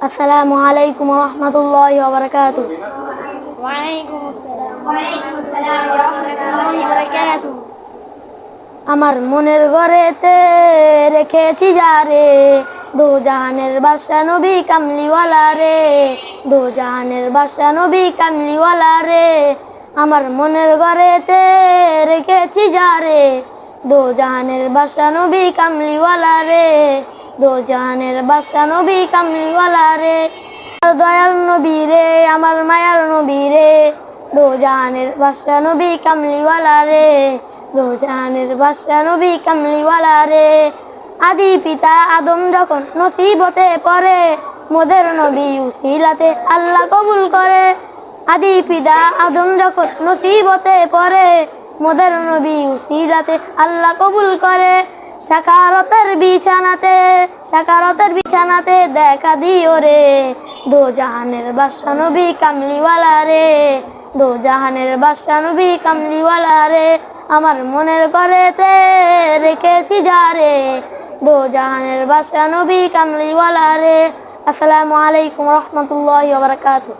আসসালামু আলাইকুম রহমতুল্লাহ বারকাত আমার মনের ঘরেতে রেখেছি যারে দো জাহানের বাদশা নবী কামলিওয়ালা রে দো জাহানের বাদশা নবী কামলিওয়ালা রে আমার মনের ঘরেতে রেখেছি যারে দো জাহানের বাদশা নবী কামলিওয়ালা রে দো জাহানের বাদশা নবী কামলিওয়ালা রে। দয়াল নবী রে, আমার মায়ার নবী রে। দো জাহানের বাদশা নবী কামলিওয়ালা রে দো জাহানের বাদশা নবী কামলিওয়ালা রে। আদি পিতা আদম যখন নসিবতে পড়ে, মোদের নবী উসিলাতে আল্লাহ কবুল করে। আদি পিতা আদম যখন নসিবতে পড়ে, মোদের নবী উসিলাতে আল্লাহ কবুল করে। সাকারতের বিছানাতে সাকারতের বিছানাতে দেখা দিও রে। দো জাহানের বাদশা নবী কামলিওয়ালা রে। দো জাহানের বাদশা নবী কামলিওয়ালা রে। আমার মনের ঘরেতে রেখেছি যারে দো জাহানের বাদশা নবী কামলিওয়ালা রে। আসসালামু আলাইকুম রহমতুল্লাহ বারকাতুহ।